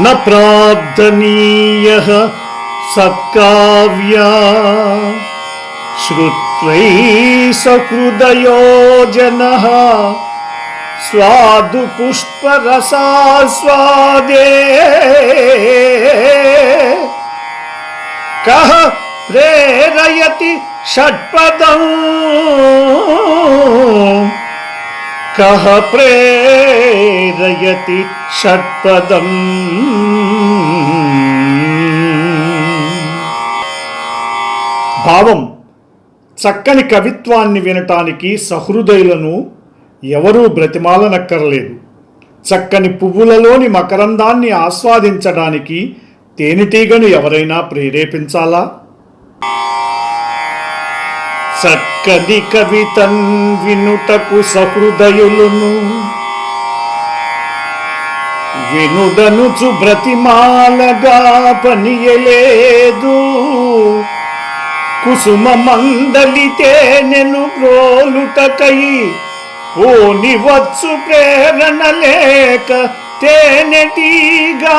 न प्रार्थनीयः सत्काव्या। श्रुत्वैः सहृदयो जनः। स्वादु पुष्परसास्वादे। कः प्रेरयति षट्पदम्? కహ ప్రేరయతి షట్పదం భావం చక్కని కవిత్వాన్ని వినటానికి సహృదయులను ఎవరూ బ్రతిమాలనక్కర్లేదు. చక్కని పువ్వులలోని మకరందాన్ని ఆస్వాదించడానికి తేనెటీగను ఎవరైనా ప్రేరేపించాలా? చక్కది కవితన్ వినుటకు సహృదయులును. వినుదనుచు బ్రతిమాలగా పనియలేదు. కుసుమ మందలితే నెను బ్రోలుటకై పోనివచ్చు ప్రేరణ లేక తేనెటీగా.